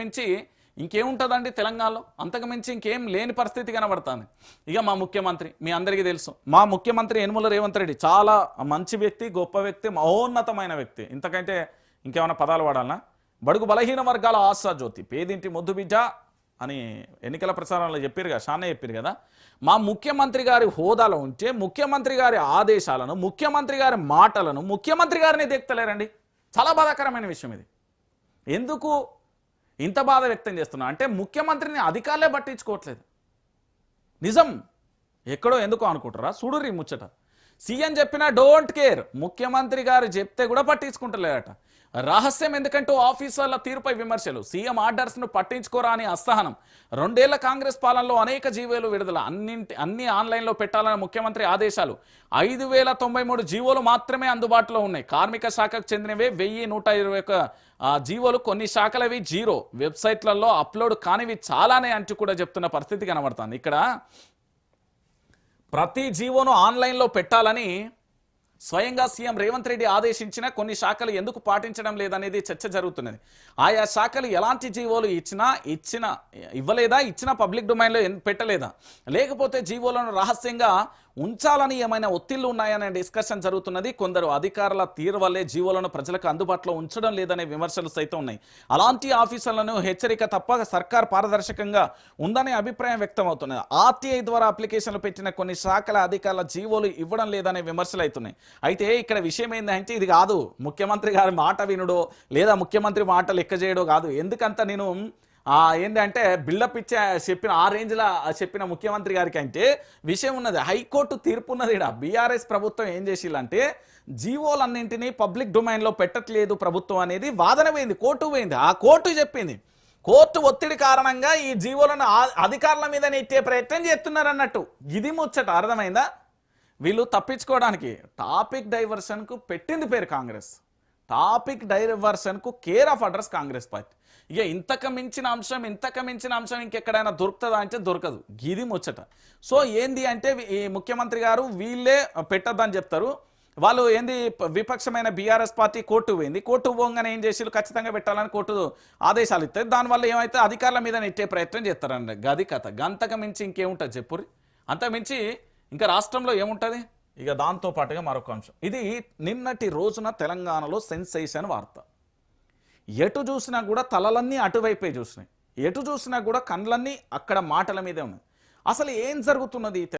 మించి ఇంకేముంటుందండి తెలంగాణలో? అంతకు మించి ఇంకేం లేని పరిస్థితి కనబడుతుంది. ఇక మా ముఖ్యమంత్రి మీ అందరికీ తెలుసు. మా ముఖ్యమంత్రి యనుమల రేవంత్ రెడ్డి చాలా మంచి వ్యక్తి గొప్ప వ్యక్తి మహోన్నతమైన వ్యక్తి. ఇంతకంటే ఇంకేమైనా పదాలు వాడాలనా? బడుగు బలహీన వర్గాల ఆశా జ్యోతి పేదింటి ముద్దు బిడ్డ అని ఎన్నికల ప్రచారంలో చెప్పారు కదా షానే చెప్పారు కదా. మా ముఖ్యమంత్రి గారి హోదాలో ఉంటే ముఖ్యమంత్రి గారి ఆదేశాలను ముఖ్యమంత్రి గారి మాటలను ముఖ్యమంత్రి గారిని దేక్తలేరండి. చాలా బాధాకరమైన విషయం ఇది. ఎందుకు ఇంత బాధ వ్యక్తం చేస్తున్నా. అంటే ముఖ్యమంత్రిని అధికారులే పట్టించుకోవట్లేదు. నిజం. ఎక్కడో ఎందుకో అనుకుంటారా? చూడుర్రి ముచ్చట. సీఎం చెప్పినా డోంట్ కేర్. ముఖ్యమంత్రి గారు చెప్తే కూడా పట్టించుకుంటలేదట రహస్యం ఎందుకంటూ ఆఫీసర్ల తీరుపై విమర్శలు. సీఎం ఆర్డర్స్ను పట్టించుకోరా అని అసహనం. రెండేళ్ళ కాంగ్రెస్ పాలనలో అనేక జీవోలు విడుదల. అన్నింటి అన్ని ఆన్లైన్లో పెట్టాలని ముఖ్యమంత్రి ఆదేశాలు. ఐదు వేల తొంభై మూడు జీవోలు మాత్రమే అందుబాటులో ఉన్నాయి. కార్మిక శాఖకు చెందినవే వెయ్యి నూట ఇరవై ఒక జీవోలు. కొన్ని శాఖలవి జీరో. వెబ్సైట్లలో అప్లోడ్ కానివి చాలానే అంటూ కూడా చెప్తున్న పరిస్థితి కనబడుతుంది. ఇక్కడ ప్రతి జీవోను ఆన్లైన్లో పెట్టాలని స్వయంగా సీఎం రేవంత్ రెడ్డి ఆదేశించిన కొన్ని శాఖలు ఎందుకు పాటించడం లేదనేది చర్చ జరుగుతున్నది. ఆయా శాఖలు ఎలాంటి జీవోలు ఇచ్చినా ఇచ్చిన ఇవ్వలేదా ఇచ్చిన పబ్లిక్ డొమైన్లో పెట్టలేదా? లేకపోతే జీవోలను రహస్యంగా ఉంచాలని ఏమైనా ఒత్తిళ్ళు ఉన్నాయనే డిస్కషన్ జరుగుతున్నది. కొందరు అధికారుల తీరు వల్లే జీవోలను ప్రజలకు అందుబాటులో ఉంచడం లేదనే విమర్శలు సైతం ఉన్నాయి. అలాంటి ఆఫీసర్లను హెచ్చరిక తప్ప సర్కార్ పారదర్శకంగా ఉందనే అభిప్రాయం వ్యక్తమవుతున్నది. ఆర్టీఐ ద్వారా అప్లికేషన్లు పెట్టిన కొన్ని శాఖల అధికారుల జీవోలు ఇవ్వడం లేదనే విమర్శలు అవుతున్నాయి. అయితే ఇక్కడ విషయం ఏంటంటే ఇది కాదు. ముఖ్యమంత్రి గారి మాట వినుడో లేదా ముఖ్యమంత్రి మాట లెక్క చేయడో కాదు. ఎందుకంత నేను ఏంటంటే బిల్డప్ ఇచ్చే చెప్పిన ఆ రేంజ్లో చెప్పిన ముఖ్యమంత్రి గారికి అంటే విషయం ఉన్నది. హైకోర్టు తీర్పు ఉన్నది ఇక్కడ బీఆర్ఎస్ ప్రభుత్వం ఏం చేసిల్లంటే జీవోలన్నింటినీ పబ్లిక్ డొమైన్లో పెట్టట్లేదు ప్రభుత్వం అనేది వాదన పోయింది కోర్టు పోయింది. ఆ కోర్టు చెప్పింది కోర్టు ఒత్తిడి కారణంగా ఈ జీవోలను అధికారుల మీద నెట్టే ప్రయత్నం చేస్తున్నారు అన్నట్టు ఇది ముచ్చట అర్థమైందా? వీళ్ళు తప్పించుకోవడానికి టాపిక్ డైవర్షన్కు పెట్టింది పేరు Congress. Topic డైవర్షన్కు care of address Congress party. ఇక ఇంతకు మించిన అంశం ఇంతకు మించిన అంశం ఇంకెక్కడైనా దొరుకుతుందా అంటే దొరకదు. గిది ముచ్చట. సో ఏంది అంటే ఈ ముఖ్యమంత్రి గారు వీళ్ళే పెట్టద్దని చెప్తారు. వాళ్ళు ఏంది విపక్షమైన బీఆర్ఎస్ పార్టీ కోర్టు పోయింది. కోర్టు పోగానే ఏం చేసి ఖచ్చితంగా పెట్టాలని కోర్టు ఆదేశాలు ఇస్తాయి దానివల్ల ఏమైతే అధికారుల మీద నెట్టే ప్రయత్నం చేస్తారండి గది కథ. గంతకు మించి ఇంకేముంటుంది చెప్పుర్రి? అంతకుమించి మించి ఇంకా రాష్ట్రంలో ఏముంటుంది? ఇక దాంతో పాటుగా మరొక అంశం. ఇది నిన్నటి రోజున తెలంగాణలో సెన్సేషన్ వార్త. ఎటు చూసినా కూడా తలలన్నీ అటువైపే చూసినాయి. ఎటు చూసినా కూడా కండ్లన్నీ అక్కడ మాటల మీదే ఉన్నాయి. అసలు ఏం జరుగుతున్నది